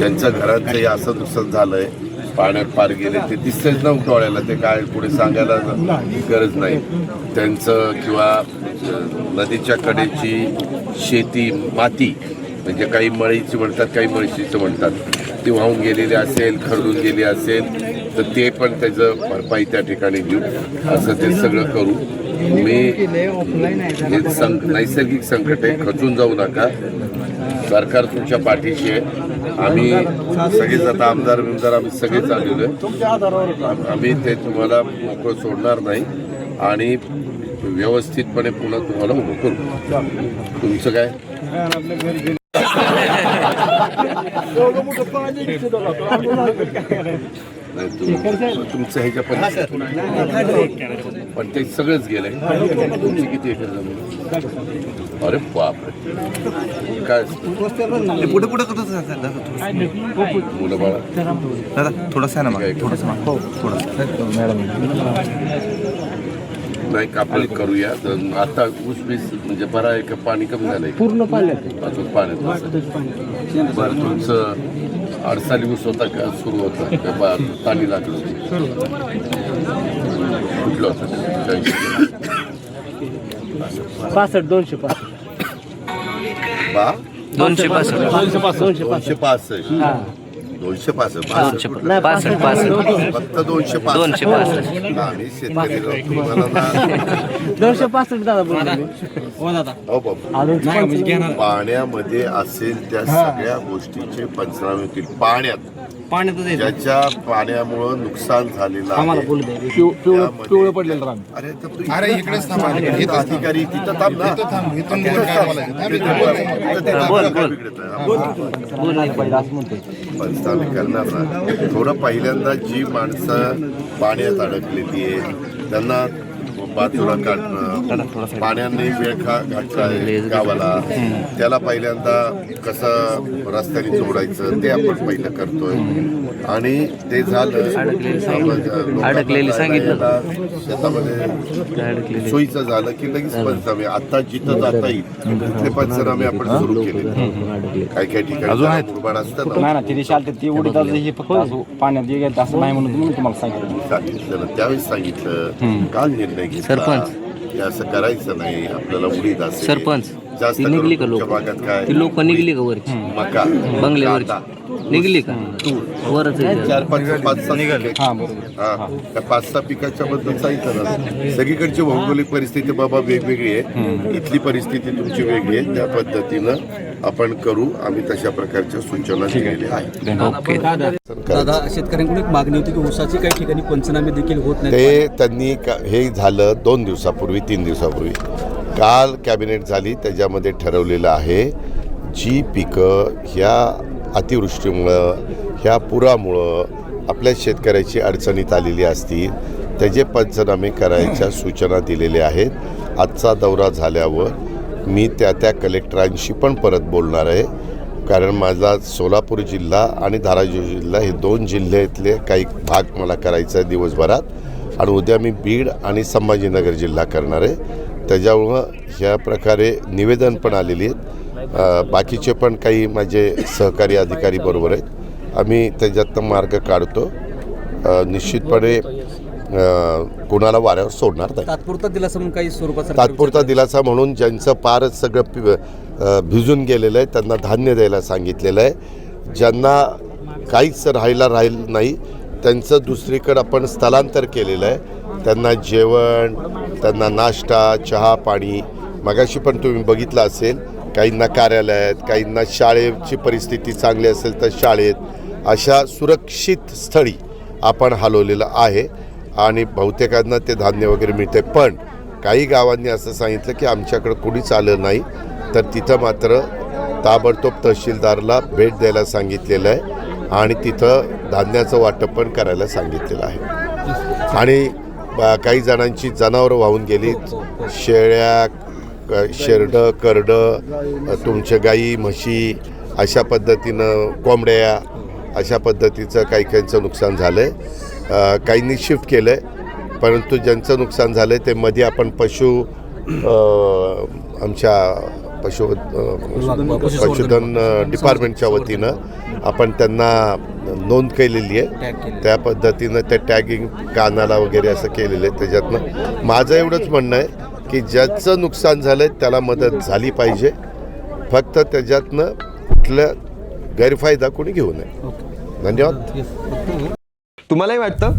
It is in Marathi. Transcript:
त्यांच्या घरात काही असं नुकसान झालंय पाण्यात पार गेले ते दिसतेच ना डोळ्याला. ते काय पुढे सांगायला गरज नाही. त्यांचं किंवा नदीच्या कडेची शेती माती म्हणजे काही मळीची म्हणतात काही मळशीचं म्हणतात ती वाहून गेलेली असेल खरडून गेली असेल तर ते पण त्याचं भरपाई त्या ठिकाणी देऊ. असं ते सगळं करू. मी हे संक नैसर्गिक संकट आहे खचून जाऊ नका. सरकार तुमच्या पाठीशी आहे. आम्ही सगळेच आता आमदार बिमदार आम्ही सगळेच आलेलो आहे. आम्ही ते तुम्हाला मोकळं सोडणार नाही आणि व्यवस्थितपणे पुन्हा तुम्हाला उभं करू. तुमचं काय? तुमचं ह्याच्या पण पण ते सगळंच गेलंय. तुमची किती एकर जमीन? अरे बापरे. काय? पुढे पुढे मुलं बाळा. दादा थोडंसं आहे ना? मग. थोडंसं. हो थोडंसं. मॅडम नाही कापणी करूया? तर आता ऊस बीस म्हणजे बरा आहे का पाणी कमी झालंय. पूर्ण पाण्यात. अजून पाण्यात बरं तुमचं अडसाली ऊस होता का सुरू होता पाणी लागलं होतं. कुठलं होतं? पासष्ट दोनशे पासष्ट. बा? दोनशे पासष्ट. दोनशे पासष्ट. दोनशे पासष्ट. दोनशे पासष्ट. दोनशे पासष्ट. फक्त दोनशे दोनशे पासष्ट. दोनशे पासष्ट दादा हो बाबा अजून पाण्यामध्ये असेल त्या सगळ्या गोष्टीचे पंचनामे होतील. पाण्यात. ज्याच्या पाण्यामुळं नुकसान झालेलं आहे त्यामध्ये- पडलेलं रान. अरे तर तू अरे इकडेच थांब. अधिकारी तिथं थांब ना. तिथं थांब. तिथं ते बोल, काय बोल. बिघडत आहे? पंचनामे करणार ना. थोडं पहिल्यांदा जी माणसं पाण्यात अडकलेली आहे त्यांना काढणं पाण्याने वेळ खा घातला आहे गावाला. त्याला पहिल्यांदा कसं रस्त्याने जोडायचं ते आपण पहिलं करतोय. आणि ते झालं अडकलेली सांगितलं. शेतामध्ये सोयीचं झालं की लगेच पंचनामे आता जिथं जाता येईल तिथले पंचनामे आपण सुरू केले. काही काही ठिकाणी मुरबाड असतं ना नाही ना ती दिशा आली ती उडीत आली हे फक्त असं पाण्यात गेलं असं नाही म्हणून तुम्हाला सांगितलं. त्यावेळेस सांगितलं काल निर्णय घेतला? सरपंच. की असं करायचं नाही. आपल्याला उडीद असेल. सरपंच. जास्त ती निघली का लोक? भागात काय? ती लोक निघली का वरची? मका. बंगल्यावरची. कांदा, निघली का? वरच आहे चार पाच पाच सहा पिकं. हा त्या पाच सहा पिकाच्या बद्दल सांगितलं ना सगळीकडची भौगोलिक परिस्थिती बाबा वेगवेगळी आहे. इथली परिस्थिती तुमची वेगळी आहे. त्या पद्धतीनं आपण करू. आम्ही तशा प्रकारच्या सूचना दिलेल्या आहेत. ओके दादा शेतकऱ्यांकडून एक मागणी होती की ऊसाची काही ठिकाणी पंचनामे देखील होत नाही ते त्यांनी का- हे झालं दोन दिवसापूर्वी तीन दिवसापूर्वी. काल कॅबिनेट झाली त्याच्यामध्ये ठरवलेलं आहे जी पिकं ह्या अतिवृष्टीमुळं ह्या पुरामुळं आपल्या शेतकऱ्याची अडचणीत आलेली असतील त्याचे पंचनामे करायच्या सूचना दिलेल्या आहेत. आजचा दौरा झाल्यावर मी त्या त्या कलेक्टरांशी पण परत बोलणार आहे. कारण माझा सोलापूर जिल्हा आणि धाराशिव जिल्हा हे दोन जिल्ह्यातले काही भाग मला करायचा आहे दिवसभरात. आणि उद्या मी बीड आणि संभाजीनगर जिल्हा करणार आहे. त्याच्यामुळं ह्या प्रकारे निवेदन पण आलेली आहेत. बाकीचे पण काही माझे सहकारी अधिकारी बरोबर आहेत. आम्ही त्याच्यातनं मार्ग काढतो. निश्चितपणे कोणाला वाऱ्यावर सोडणार नाही. तात्पुरता दिलासा म्हणून काही स्वरूपाचा तात्पुरता दिलासा म्हणून ज्यांचं पारच सगळं पि भिजून गेलेलं आहे त्यांना धान्य द्यायला सांगितलेलं आहे. ज्यांना काहीच राहायला राहील नाही त्यांचं दुसरीकडं आपण स्थलांतर केलेलं आहे. त्यांना जेवण त्यांना नाश्ता चहा पाणी मगाशी पण तुम्ही बघितलं असेल काहींना कार्यालयात काहींना शाळेची परिस्थिती चांगली असेल तर शाळेत अशा सुरक्षित स्थळी आपण हलवलेलं आहे. आणि बहुतेकांना ते धान्य वगैरे मिळते पण काही गावांनी असं सांगितलं की आमच्याकडं कुणीच आलं नाही. तर तिथं मात्र ताबडतोब तहसीलदारला भेट द्यायला सांगितलेलं आहे. आणि तिथं धान्याचं वाटप पण करायला सांगितलेलं आहे. आणि काही जणांची जनावरं वाहून गेली. शेळ्या शेरडं करडं तुमच्या गाई म्हशी अशा पद्धतीनं कोंबड्या अशा पद्धतीचं काही काहींचं नुकसान झालं आहे काहींनी शिफ्ट केलं आहे परंतु ज्यांचं नुकसान झालं आहे ते मध्ये आपण पशु आमच्या पशु पशुधन डिपार्टमेंटच्या वतीनं आपण त्यांना नोंद केलेली आहे. त्या पद्धतीनं ते टॅगिंग कानाला वगैरे असं केलेलं आहे. त्याच्यातनं माझं एवढंच म्हणणं आहे की ज्याचं नुकसान झालं आहे त्याला मदत झाली पाहिजे. फक्त त्याच्यातनं कुठलं गैरफायदा कोणी घेऊ नये. धन्यवाद. तुम्हालाही वाटतं?